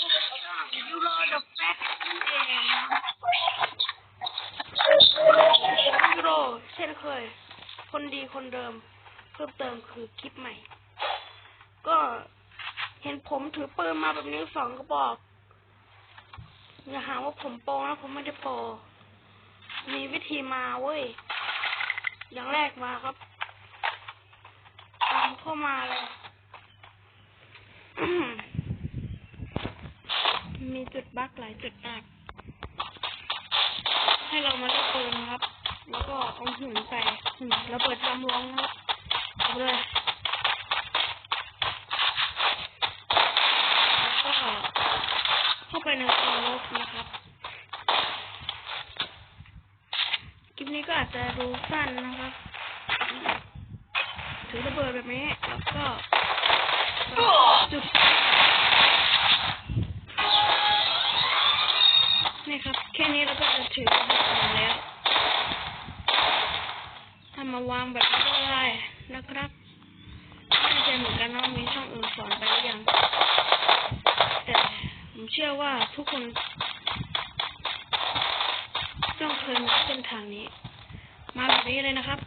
ยูโรเดอะแฟนยูโรเช่นเคย คนดีคนเดิม เพิ่มเติมคือคลิปใหม่ ก็เห็นผมถือปืนมาแบบนี้สองกระบอก อย่าหาว่าผมโปนะผมไม่ได้โป มีวิธีมาเว้ย อย่างแรกมาครับตามเข้ามาเลย มีจุดบั๊กหลายจุดมากให้เรามาเล่นปืนครับ แล้วก็เอาหุ่นใส่หุ่นแล้วเปิดจำลองนะครับเอาเลยแล้วก็เข้าไปในตัวลบนะครับคลิปนี้ก็อาจจะดูสั้นนะครับถือระเบิดแบบนี้แล้วก็จุด ชื่อว่าทุกคนต้องเคยมาเส้นทางนี้ มาแบบนี้เลยนะครับ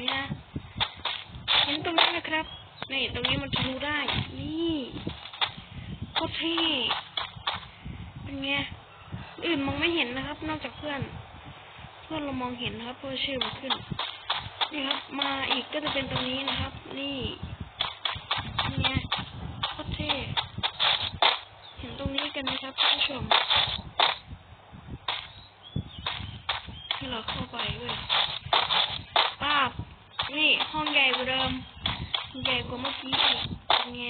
นี้นะเห็นตรงนี้นะครับนี่ตรงนี้มันทะลุได้ นี่โคตรเท่เป็นไงอื่นมองไม่เห็นนะครับ นอกจากเพื่อน เพื่อนเรามองเห็นนะครับ เพราะชื่อมันขึ้น นี่ครับ มาอีกก็จะเป็นตรงนี้นะครับ นี่ไงโคตรเท่เห็นตรงนี้ กันนะครับท่านผู้ชมให้เราเข้าไปเว้ยป้าบนี่ห้องใหญ่กว่าเดิม ใหญ่กว่าเมื่อกี้อีกเป็นไง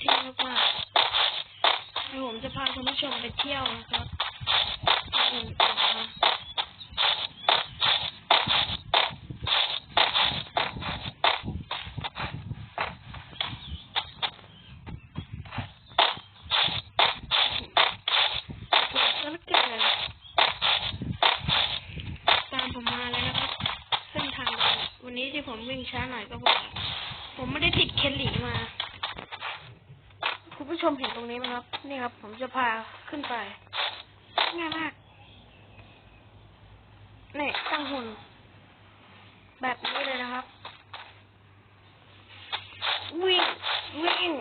ที่มากๆเดี๋ยวผมจะพาคุณผู้ชมไปเที่ยวนะครับอืมอ่าเปิดก็แล้วกันตามผมมาเลยนะครับ เส้นทางวันนี้ที่ผมวิ่งช้าหน่อยก็เพราะว่าผมไม่ได้ติดเคลลี่มา คุณผู้ช มเห็นตรงนี้ไหมครับ นี่ครับ ผมจะพาขึ้นไป ง่ายมาก นี่ตั้งหุ่น แบบนี้เลยนะครับ วิ่ง วิ่ง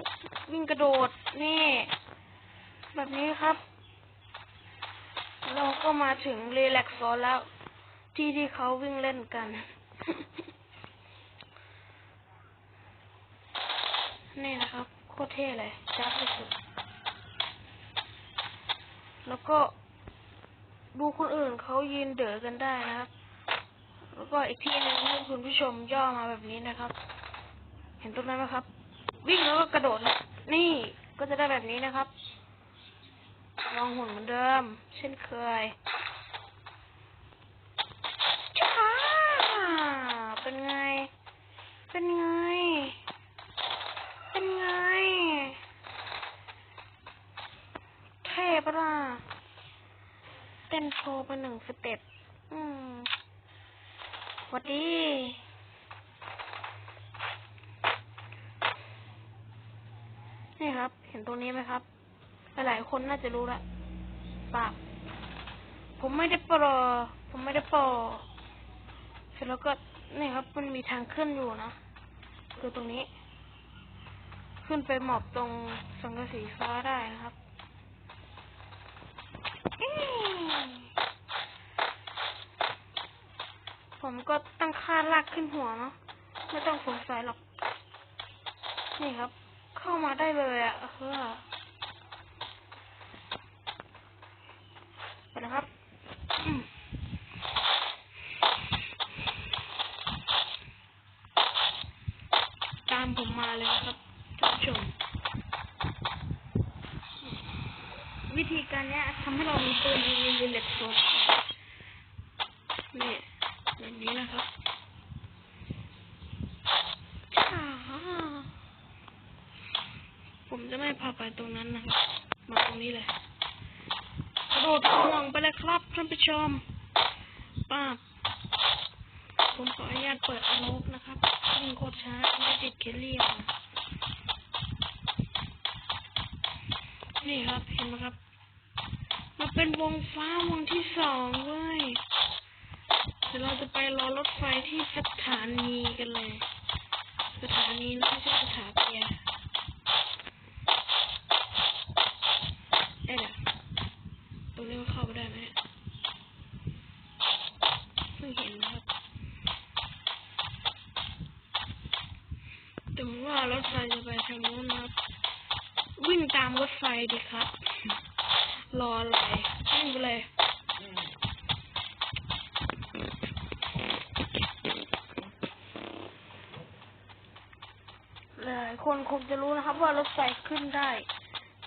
วิ่งกระโดด นี่ แบบนี้ครับ เราก็มาถึงรีแลกซ์โซนแล้ว ที่ที่เขาวิ่งเล่นกัน นี่นะครับ คตรเท่เลยจ้าที่สุด แล้วก็ดูคนอื่นเขายืนเด๋อกันได้นะครับ แล้วก็อีกที่หนึงให้คุณผู้ชมย่อมาแบบนี้นะครับ เห็นตรงนั้นไหมครับ วิ่งแล้วก็กระโดดนะนี่ก็จะได้แบบนี้นะครับลองหุ่นเหมือนเดิม เช่นเคยช้าเป็นไง เป็นไง เป็นไงเท่ปะล่ะ เต้นโชว์ไปหนึ่งสเต็ปอืมวัดดีนี่ครับ เห็นตรงนี้ไหมครับ หลายๆคนน่าจะรู้ละปากผมไม่ได้โปรผมไม่ได้โปรเสร็จแล้วก็นี่ครับ มันมีทางขึ้นอยู่นะ คือตรงนี้ ขึ้นไปหมอบตรงสังกะสีฟ้าได้นะครับผมก็ตั้งค่าลากขึ้นหัวเนาะไม่ต้องสงสัยหรอก นี่ครับ เข้ามาได้เลยอะเออไปนะครับอืม ตามผมมาเลยนะครับท่านผู้ชม วิธีการ เรามีปืนยิงเล็กโซนนี่แบบนี้นะครับผมจะไม่พาไปตรงนั้นนะครับมาตรงนี้เลยกระโดดห่วงไปเลยครับท่านผู้ชมป้าผมขออนุญาตเปิดอโลกนะครับวิ่งโคตรช้าไม่ได้ติดเคลลี่นี่ครับเห็นไหมครับ เป็นวงฟ้าวงที่สองเว้ย เดี๋ยวเราจะไปรอรถไฟที่สถานีกันเลย สถานีนะไม่ใช่สถาเปียเอ๊ะเดี๋ยวตรงนี้มันเข้าไปได้ไหมเนี่ยเพิ่งเห็นนะครับ แต่ผมว่ารถไฟจะไปทางนู้นนะครับ วิ่งตามรถไฟดีครับ รออะไร งเลยหลายคนคงจะรู้นะครับ ว่ารถไฟขึ้นได้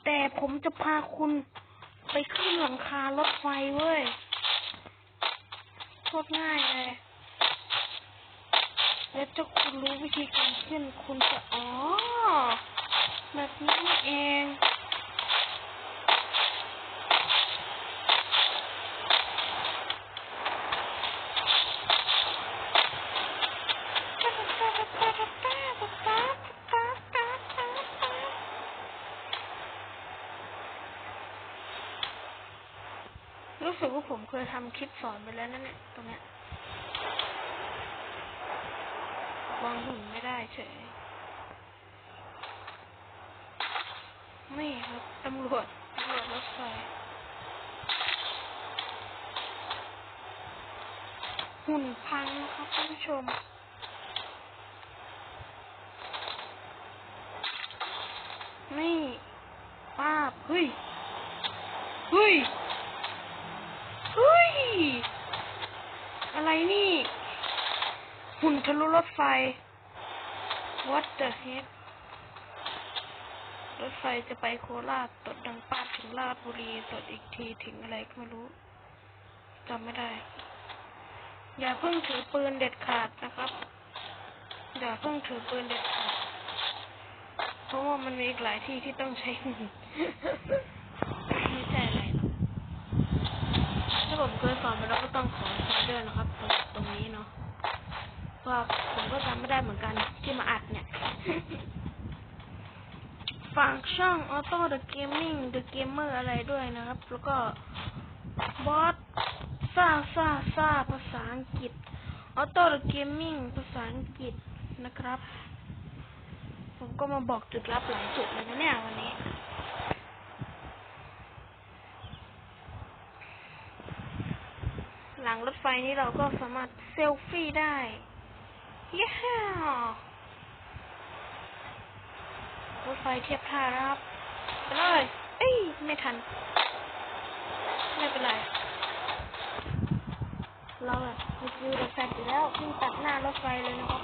แต่ผมจะพาคุณไปขึ้นหลังคารถไฟเว้ยโคตรง่ายเลยแล้วถ้าคุณรู้วิธีการขึ้นคุณจะ อ๋อ แบบนี้เอง รู้สึกว่าผมเคยทำคลิปสอนไปแล้วนั่นเนี่ยตรงเนี้ยวางหุ่นไม่ได้เฉยนี่ครับตำรวจตำรวจรถไฟหุ่นพังนะครับท่านผู้ชมนี่ป้าเฮ้ย เฮ้ย เฮ้ย อะไรนี่ หุ่นทะลุรถไฟ What the heck รถไฟจะไปโคราชตดดังป้าถึงราชบุรีตดอีกทีถึงอะไรก็ไม่รู้จำไม่ได้ อย่าเพิ่งถือปืนเด็ดขาดนะครับ อย่าเพิ่งถือปืนเด็ดขาด เพราะว่ามันมีอีกหลายที่ที่ต้องใช้ไม่ใช่อะไรถ้าผมเคยสอนไปแล้วก็ต้องขอใช้ด้วยนะครับตรงนี้เนาะ เพราะว่าผมก็จำไม่ได้เหมือนกันที่มาอัดเนี่ยฝากช่อง Auto The Gaming The Gamer อะไรด้วยนะครับ แล้วก็บอสซ่าซ่าซ่าภาษาอังกฤษ Auto The Gaming ภาษาอังกฤษนะครับ ผมก็มาบอกจุดลับหลายจุดเลยนะเนี่ยวันนี้หลังรถไฟนี้เราก็สามารถเซลฟี่ได้ ย่ารถไฟเทียบท่านะครับไปเลยเอ้ย ไม่ทัน ไม่เป็นไร เราอะมีคิวแฟอยู่แล้ววิ่งตัดหน้ารถไฟเลยนะครับ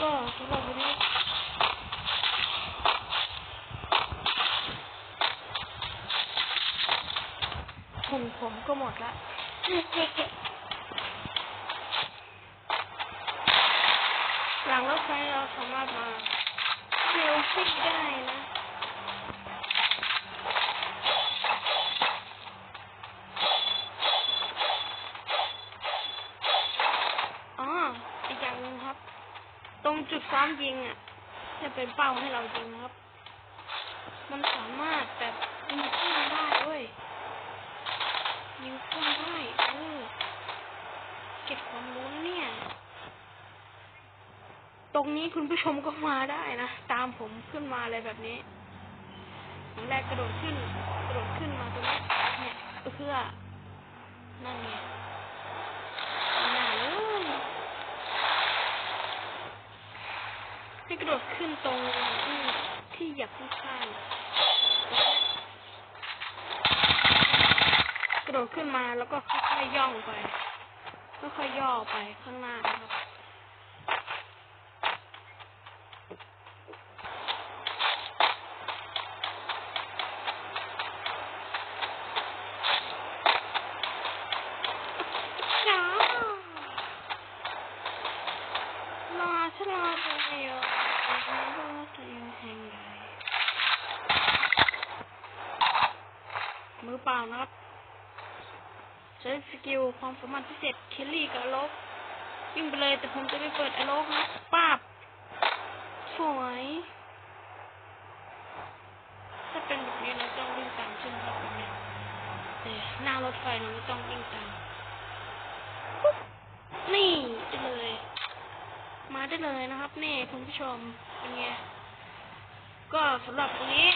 ก็สำหรับวันนี้ ผมผมก็ หมดละหลังรถไฟเราสามารถมาเซลฟี่ได้นะอ๋ออีกอย่างหนึ่งครับตรงจุดซ้อมยิงอะ จะเป็นเป้าให้เรายิงนะครับ มันสามารถแบบยิงขึ้นได้เว้ย ยิงขึ้นได้เออเก็บความรู้นะเนี่ย ต รงนี้คุณผู้ชมก็มาได้นะ ตามผมขึ้นมาเลยแบบนี้อย่างแรกกระโดดขึ้น กระโดดขึ้นมาตรงนี้เนี่ยเพื่อนั่นไงไม่น่าเลยให้กระโดดขึ้นตรงที่ที่หยับข้างกระโดดขึ้นมาแล้วก็ค่อยๆย่องไปค่อยๆย่อไปข้างหน้านะครับ จ้ารอชะลอตัวเดียวรอตัวเดียวแห่งใหญ่ มือเปล่านะครับ ใช้สกิลความสามารถพิเศษเคลลี่กับโลบวิ่งไปเลยแต่ผมจะไปเปิดไอโลกนะป้าบสวยถ้าเป็นแบบนี้เราต้องวิ่งตามใช่ไหมครับแบบนี้แต่หน้ารถไฟเราไม่ต้องวิ่งตามปุ๊บนี่ได้เลย มาได้เลยนะครับ นี่คุณผู้ชมเป็นไงก็สำหรับตรงนี้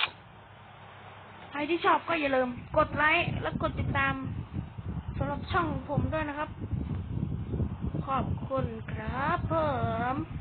รที่ชอบก็อย่าลืม กดไลค์และกดติดตามสำหรับช่องของผมด้วยนะครับ ขอบคุณครับผม